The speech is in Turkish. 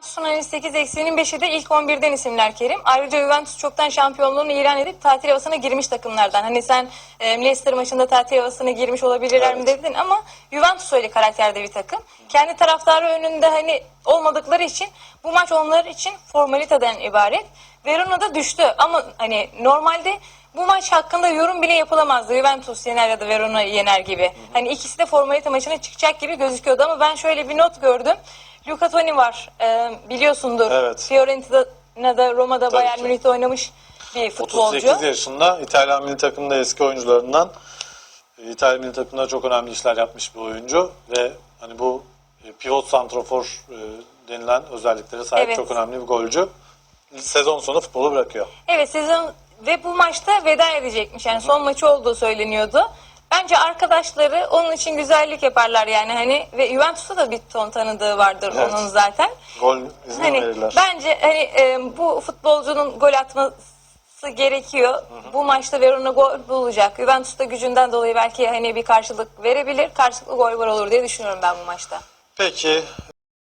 Juventus'un hani 8 eksiğinin 5'i de ilk 11'den isimler Kerim. Ayrıca Juventus çoktan şampiyonluğunu ilan edip tatil havasına girmiş takımlardan. Hani sen e, Leicester maçında tatil havasına girmiş olabilirler mi dedin ama Juventus öyle karakterde bir takım. Kendi taraftarı önünde hani olmadıkları için bu maç onlar için formaliteden ibaret. Verona da düştü ama hani normalde bu maç hakkında yorum bile yapılamazdı. Juventus yener ya da Verona yener gibi. Hani ikisi de formalite maçına çıkacak gibi gözüküyordu ama ben şöyle bir not gördüm. Luca Toni var. Ee, biliyorsundur. Evet. Fiorentina'da, Roma'da, Tabii Bayern ki. Münih'te oynamış bir futbolcu. 38 yaşında İtalyan milli takımında eski oyuncularından e, İtalyan milli takımında çok önemli işler yapmış bir oyuncu ve hani bu e, pivot santrofor e, denilen özelliklere sahip Evet. çok önemli bir golcü. Sezon sonu futbolu bırakıyor. Evet sezon ve bu maçta veda edecekmiş. Yani son maçı olduğu söyleniyordu. Bence arkadaşları onun için güzellik yaparlar yani hani ve Juventus'ta da bir ton tanıdığı vardır Evet. onun zaten. Gol izni Hani verirler. bence hani e, bu futbolcunun gol atması gerekiyor. Bu maçta Verona gol bulacak. Juventus da gücünden dolayı belki hani bir karşılık verebilir. Karşılıklı gol var olur diye düşünüyorum ben bu maçta. Peki